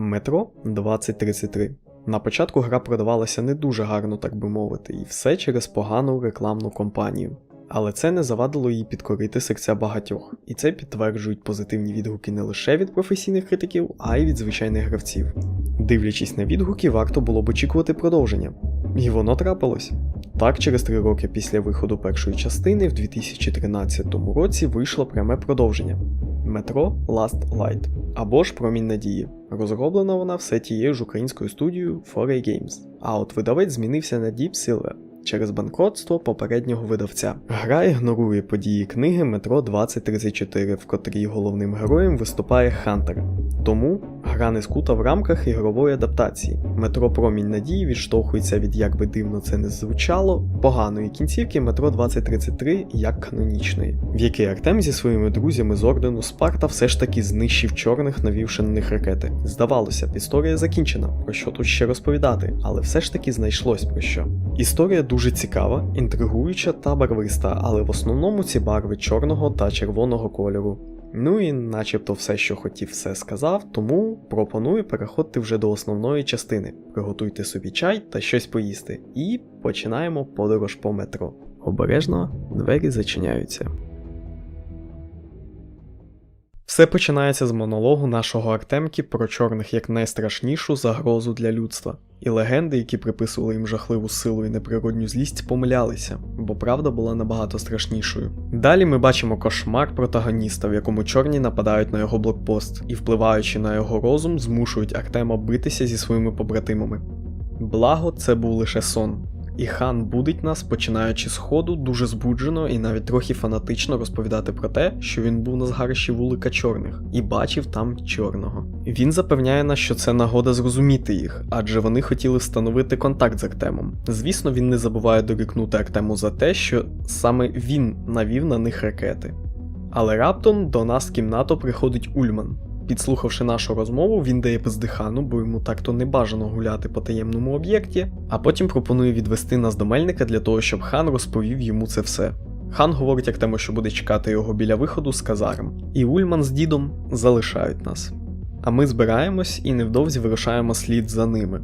Метро 2033. На початку гра продавалася не дуже гарно, так би мовити, і все через погану рекламну кампанію. Але це не завадило їй підкорити серця багатьох, і це підтверджують позитивні відгуки не лише від професійних критиків, а й від звичайних гравців. Дивлячись на відгуки, варто було б очікувати продовження. І воно трапилось. Так, через три роки після виходу першої частини в 2013 році вийшло пряме продовження Метро Last Light або ж Промінь Надії. Розроблена вона все тією ж українською студією 4A Games. А от видавець змінився на Deep Silver через банкротство попереднього видавця. Гра ігнорує події книги Метро 2034, в котрій головним героєм виступає Хантер. Тому гра скута в рамках ігрової адаптації. Метро Промінь Надії відштовхується від, як би дивно це не звучало, поганої кінцівки Метро 2033 як канонічної, в якій Артем зі своїми друзями з ордену Спарта все ж таки знищив чорних, навівши на них ракети. Здавалося б, історія закінчена, про що тут ще розповідати, але все ж таки знайшлось про що. Історія дуже цікава, інтригуюча та барвиста, але в основному ці барви чорного та червоного кольору. Ну і начебто все, що хотів, все сказав, тому пропоную переходити вже до основної частини. Приготуйте собі чай та щось поїсти. І починаємо подорож по метро. Обережно двері зачиняються. Все починається з монологу нашого Артемки про чорних як найстрашнішу загрозу для людства. І легенди, які приписували їм жахливу силу і неприродню злість, помилялися, бо правда була набагато страшнішою. Далі ми бачимо кошмар протагоніста, в якому чорні нападають на його блокпост і, впливаючи на його розум, змушують Артема битися зі своїми побратимами. Благо, це був лише сон. І хан будить нас, починаючи з ходу, дуже збуджено і навіть трохи фанатично розповідати про те, що він був на згарищі вулика чорних і бачив там чорного. Він запевняє нас, що це нагода зрозуміти їх, адже вони хотіли встановити контакт з Артемом. Звісно, він не забуває дорікнути Артему за те, що саме він навів на них ракети. Але раптом до нас в кімнату приходить Ульман. Підслухавши нашу розмову, він дає бездихану, бо йому так-то не бажано гуляти по таємному об'єкті, а потім пропонує відвести нас до мельника для того, щоб хан розповів йому це все. Хан говорить як Артему, що буде чекати його біля виходу з казарм, і Ульман з дідом залишають нас. А ми збираємось і невдовзі вирушаємо слід за ними.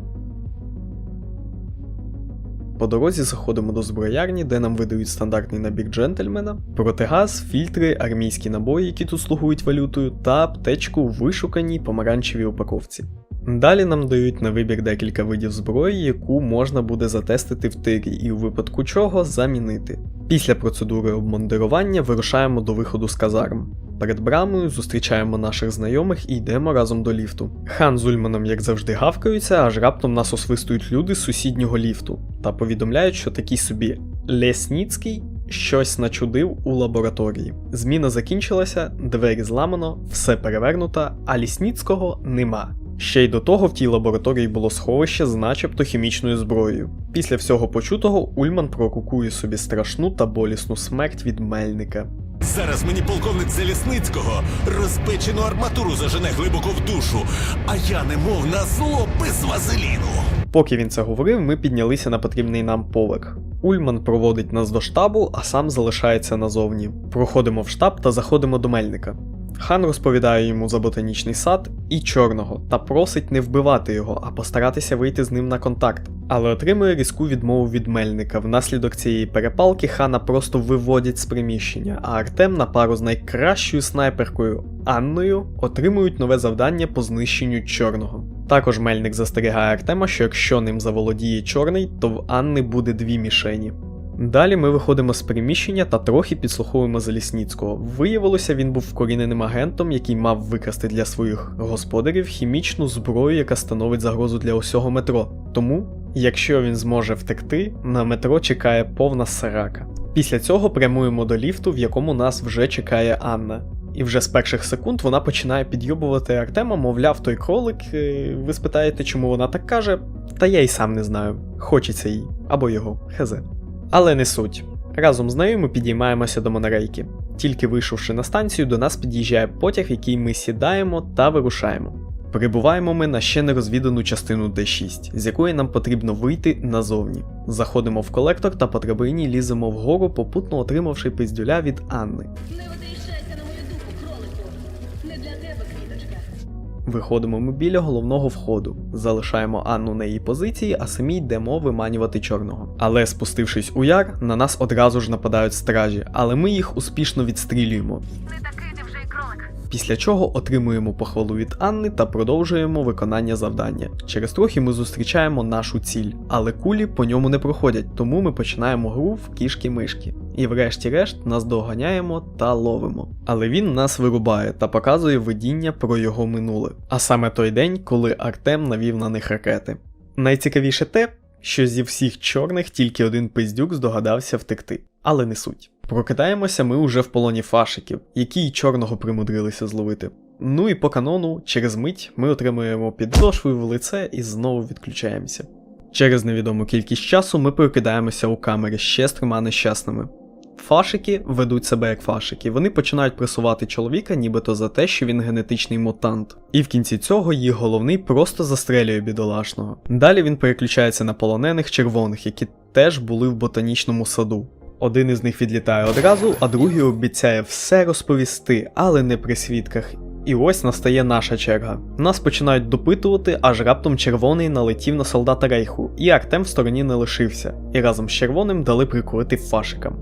По дорозі заходимо до зброярні, де нам видають стандартний набір джентльмена, протигаз, фільтри, армійські набої, які тут слугують валютою, та аптечку у вишуканій помаранчевій упаковці. Далі нам дають на вибір декілька видів зброї, яку можна буде затестити в тирі, і у випадку чого замінити. Після процедури обмундирування вирушаємо до виходу з казарм. Перед брамою зустрічаємо наших знайомих і йдемо разом до ліфту. Хан з Ульманом, як завжди, гавкаються, аж раптом нас освистують люди з сусіднього ліфту та повідомляють, що такий собі Лесніцький щось начудив у лабораторії. Зміна закінчилася, двері зламано, все перевернуто, а Лісніцького нема. Ще й до того в тій лабораторії було сховище з начебто хімічною зброєю. Після всього почутого Ульман пророкує собі страшну та болісну смерть від мельника. Зараз мені полковник Залісницького розпечену арматуру зажене глибоко в душу, а я немов на зло без вазеліну. Поки він це говорив, ми піднялися на потрібний нам поверх. Ульман проводить нас до штабу, а сам залишається назовні. Проходимо в штаб та заходимо до мельника. Хан розповідає йому за ботанічний сад і чорного та просить не вбивати його, а постаратися вийти з ним на контакт. Але отримує різку відмову від мельника. Внаслідок цієї перепалки хана просто виводять з приміщення, а Артем на пару з найкращою снайперкою Анною отримують нове завдання по знищенню чорного. Також мельник застерігає Артема, що якщо ним заволодіє чорний, то в Анни буде дві мішені. Далі ми виходимо з приміщення та трохи підслуховуємо Залісніцького. Виявилося, він був вкоріненим агентом, який мав викрасти для своїх господарів хімічну зброю, яка становить загрозу для усього метро. Тому, якщо він зможе втекти, на метро чекає повна сарака. Після цього прямуємо до ліфту, в якому нас вже чекає Анна. І вже з перших секунд вона починає підйобувати Артема, мовляв, той кролик. е, Ви спитаєте, чому вона так каже? Та я й сам не знаю. Хочеться їй або його, хз. Але не суть. Разом з нею ми підіймаємося до монорейки. Тільки вийшовши на станцію, до нас під'їжджає потяг, який ми сідаємо та вирушаємо. Прибуваємо ми на ще не розвідану частину D6, з якої нам потрібно вийти назовні. Заходимо в колектор та по драбині ліземо вгору, попутно отримавши пиздюля від Анни. Не витріщайся на мою духу, кролику. Не для тебе, квіточка. Виходимо ми біля головного входу, залишаємо Анну на її позиції, а самі йдемо виманювати чорного. Але спустившись у яр, на нас одразу ж нападають стражі, але ми їх успішно відстрілюємо. Не такий Після чого отримуємо похвалу від Анни та продовжуємо виконання завдання. Через трохи ми зустрічаємо нашу ціль, але кулі по ньому не проходять, тому ми починаємо гру в кішки-мишки. І врешті-решт нас доганяємо та ловимо. Але він нас вирубає та показує видіння про його минуле. А саме той день, коли Артем навів на них ракети. Найцікавіше те, що зі всіх чорних тільки один пиздюк здогадався втекти, але не суть. Прокидаємося ми уже в полоні фашиків, які й чорного примудрилися зловити. Ну і по канону, через мить ми отримуємо підошвою в лице і знову відключаємося. Через невідому кількість часу ми прокидаємося у камері ще з трьома нещасними. Фашики ведуть себе як фашики, вони починають пресувати чоловіка, нібито за те, що він генетичний мутант. І в кінці цього їх головний просто застрелює бідолашного. Далі він переключається на полонених червоних, які теж були в ботанічному саду. Один із них відлітає одразу, а другий обіцяє все розповісти, але не при свідках. І ось настає наша черга. Нас починають допитувати, аж раптом червоний налетів на солдата рейху, і Артем в стороні не лишився, і разом з червоним дали прикурити фашикам.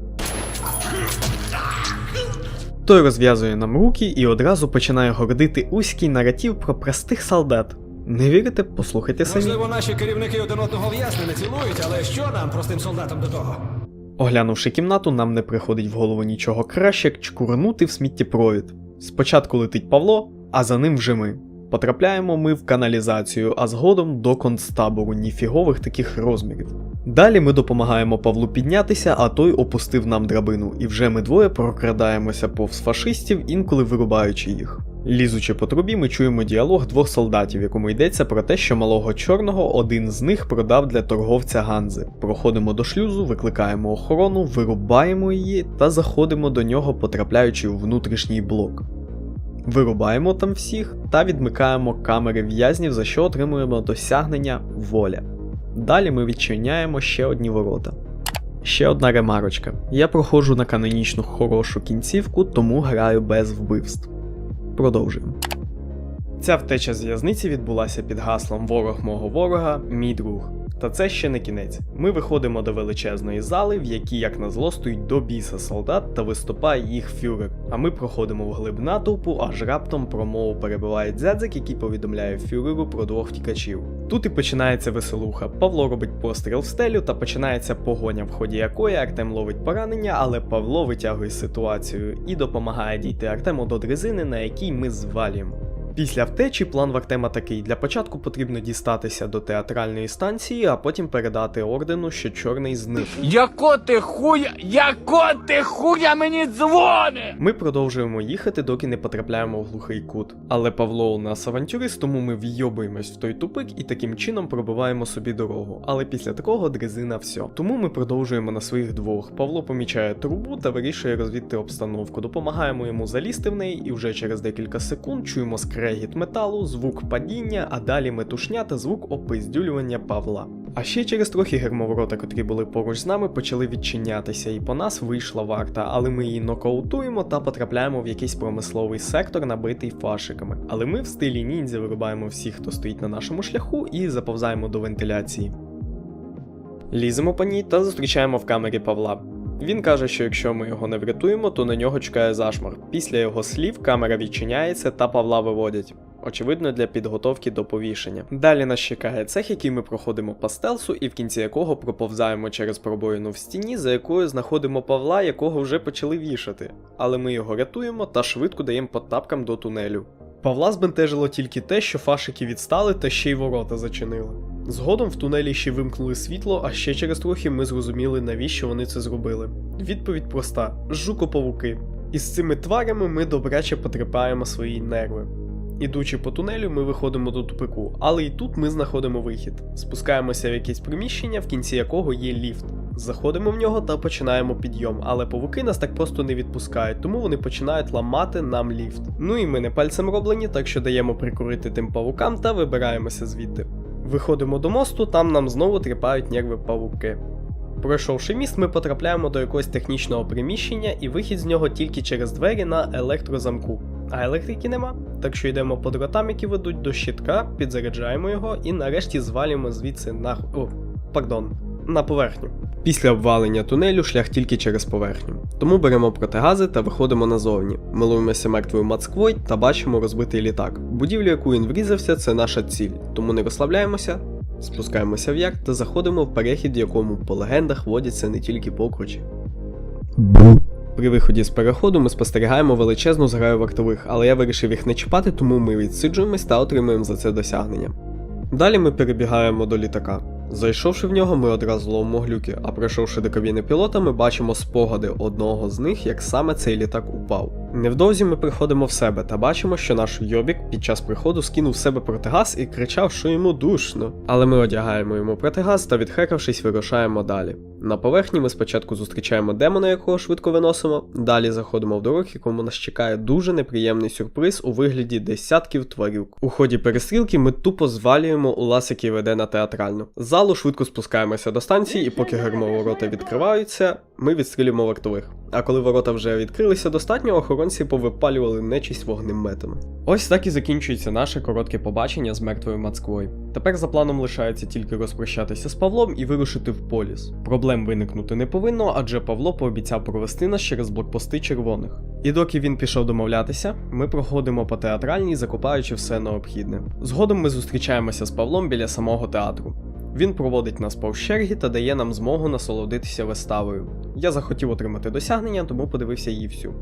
Той розв'язує нам руки і одразу починає гордити узький наратив про простих солдат. Не вірите? Послухайте самі. Можливо, наші керівники один одного в'язни не цілують, але що нам, простим солдатам, до того? Оглянувши кімнату, нам не приходить в голову нічого краще, як чкурнути в сміттєпровід. Спочатку летить Павло, а за ним вже ми. Потрапляємо ми в каналізацію, а згодом до концтабору ніфігових таких розмірів. Далі ми допомагаємо Павлу піднятися, а той опустив нам драбину, і вже ми двоє прокрадаємося повз фашистів, інколи вирубаючи їх. Лізучи по трубі, ми чуємо діалог двох солдатів, в якому йдеться про те, що малого чорного один з них продав для торговця Ганзи. Проходимо до шлюзу, викликаємо охорону, вирубаємо її та заходимо до нього, потрапляючи у внутрішній блок. Вирубаємо там всіх та відмикаємо камери в'язнів, за що отримуємо досягнення воля. Далі ми відчиняємо ще одні ворота. Ще одна ремарочка. Я проходжу на канонічну хорошу кінцівку, тому граю без вбивств. Продовжуємо. Ця втеча з в'язниці відбулася під гаслом Ворог мого ворога, мій друг. Та це ще не кінець. Ми виходимо до величезної зали, в якій, як назло, стоїть до біса солдат та виступає їх фюрер. А ми проходимо вглиб натовпу, аж раптом промову перебиває дзядзик, який повідомляє фюреру про двох втікачів. Тут і починається веселуха. Павло робить постріл в стелю та починається погоня, в ході якої Артем ловить поранення, але Павло витягує ситуацію і допомагає дійти Артему до дрезини, на якій ми звалюємо. Після втечі план в Артема такий: для початку потрібно дістатися до театральної станції, а потім передати ордену, що чорний зник. Яко ти хуя, яко ти хуя мені дзвони? Ми продовжуємо їхати, доки не потрапляємо в глухий кут. Але Павло у нас авантюрист, тому ми вйобуємось в той тупик і таким чином пробиваємо собі дорогу. Але після такого дрезина все. Тому ми продовжуємо на своїх двох. Павло помічає трубу та вирішує розвідти обстановку. Допомагаємо йому залізти в неї, і вже через декілька секунд чуємо скрегіт металу, звук падіння, а далі метушня та звук опиздюлювання Павла. А ще через трохи гермоворота, котрі були поруч з нами, почали відчинятися, і по нас вийшла варта, але ми її нокаутуємо та потрапляємо в якийсь промисловий сектор, набитий фашиками. Але ми в стилі ніндзя вирубаємо всіх, хто стоїть на нашому шляху, і заповзаємо до вентиляції. Ліземо по ній та зустрічаємо в камері Павла. Він каже, що якщо ми його не врятуємо, то на нього чекає зашмар. Після його слів камера відчиняється та Павла виводять. Очевидно, для підготовки до повішення. Далі нас чекає цех, який ми проходимо по стелсу, і в кінці якого проповзаємо через пробоїну в стіні, за якою знаходимо Павла, якого вже почали вішати. Але ми його рятуємо та швидко даємо по тапкам до тунелю. Павла збентежило тільки те, що фашики відстали та ще й ворота зачинили. Згодом в тунелі ще вимкнули світло, а ще через трохи ми зрозуміли, навіщо вони це зробили. Відповідь проста: жукоповуки. І з цими тварями ми добряче потріпаємо свої нерви. Ідучи по тунелю, ми виходимо до тупику, але і тут ми знаходимо вихід. Спускаємося в якесь приміщення, в кінці якого є ліфт. Заходимо в нього та починаємо підйом, але павуки нас так просто не відпускають, тому вони починають ламати нам ліфт. Ну і ми не пальцем роблені, так що даємо прикурити тим павукам та вибираємося звідти. Виходимо до мосту, там нам знову тріпають нерви павуки. Пройшовши міст, ми потрапляємо до якогось технічного приміщення, і вихід з нього тільки через двері на електрозамку. а електрики нема. Так що йдемо по дротам, які ведуть до щитка, підзаряджаємо його і нарешті звалюємо звідси на. О, пардон, на поверхню. Після обвалення тунелю шлях тільки через поверхню. Тому беремо протигази та виходимо назовні. Милуємося мертвою Мацквой та бачимо розбитий літак. Будівлю, яку він врізався, це наша ціль, тому не розслабляємося, спускаємося в яр та заходимо в перехід, в якому по легендах водяться не тільки покручі. При виході з переходу ми спостерігаємо величезну зграю вартових, але я вирішив їх не чіпати, тому ми відсиджуємось та отримуємо за це досягнення. Далі ми перебігаємо до літака. Зайшовши в нього, ми одразу ловимо глюки, а пройшовши до кабіни пілота, ми бачимо спогади одного з них, як саме цей літак упав. Невдовзі ми приходимо в себе та бачимо, що наш Йобік під час приходу скинув в себе протигаз і кричав, що йому душно. Але ми одягаємо йому протигаз та відхекавшись, вирушаємо далі. На поверхні ми спочатку зустрічаємо демона, якого швидко виносимо. Далі заходимо в дорог, якому нас чекає дуже неприємний сюрприз у вигляді десятків тварюк. У ході перестрілки ми тупо звалюємо у лаз, який веде на театральну. Залу швидко спускаємося до станції, і поки гермоворота відкриваються, ми відстрілюємо вартових. А коли ворота вже відкрилися достатньо, охоронці повипалювали нечисть вогнеметами. Ось так і закінчується наше коротке побачення з мертвою Мацквою. Тепер за планом лишається тільки розпрощатися з Павлом і вирушити в поліс. Проблем виникнути не повинно, адже Павло пообіцяв провести нас через блокпости червоних. І доки він пішов домовлятися, ми проходимо по театральній, закупаючи все необхідне. Згодом ми зустрічаємося з Павлом біля самого театру. Він проводить нас повз черги та дає нам змогу насолодитися виставою. Я захотів отримати досягнення, тому подивився її всю.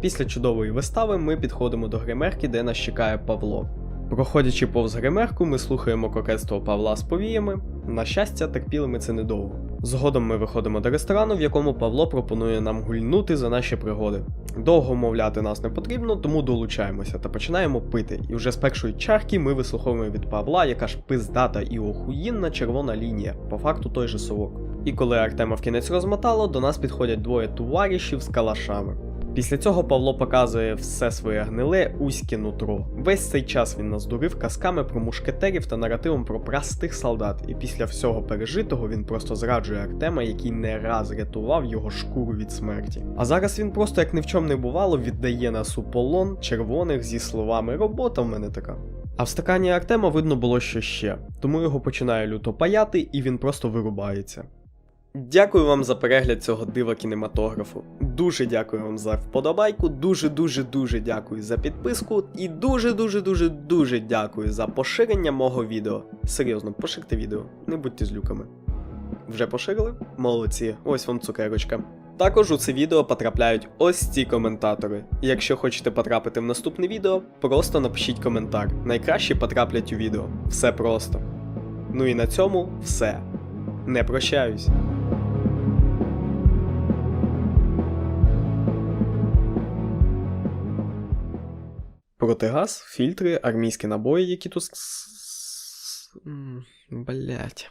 Після чудової вистави ми підходимо до гримерки, де нас чекає Павло. Проходячи повз гримерку, ми слухаємо кокетство Павла з повіями. На щастя, терпіли ми це недовго. Згодом ми виходимо до ресторану, в якому Павло пропонує нам гульнути за наші пригоди. Довго мовляти нас не потрібно, тому долучаємося та починаємо пити. І вже з першої чарки ми вислуховуємо від Павла, яка ж пиздата і охуїнна червона лінія, по факту той же совок. І коли Артема в кінець розмотало, до нас підходять двоє товаришів з калашами. Після цього Павло показує все своє гниле узьке нутро. Весь цей час він нас дурив казками про мушкетерів та наративом про простих солдат, і після всього пережитого він просто зраджує Артема, який не раз рятував його шкуру від смерті. А зараз він просто як ні в чому не бувало віддає нас у полон червоних зі словами робота в мене така. А в стакані Артема видно було що ще, тому його починає люто паяти і він просто вирубається. Дякую вам за перегляд цього дива кінематографу. Дуже дякую вам за вподобайку, дуже дуже дуже дякую за підписку і дуже дуже дуже дуже дякую за поширення мого відео. Серйозно, поширте відео, не будьте злюками. Вже поширили? Молодці, ось вам цукерочка. Також у це відео потрапляють ось ці коментатори. Якщо хочете потрапити в наступне відео, просто напишіть коментар. Найкраще потраплять у відео. Все просто. Ну і на цьому все. Не прощаюсь. Протигаз, фільтри, армійські набої, які тут. Блять.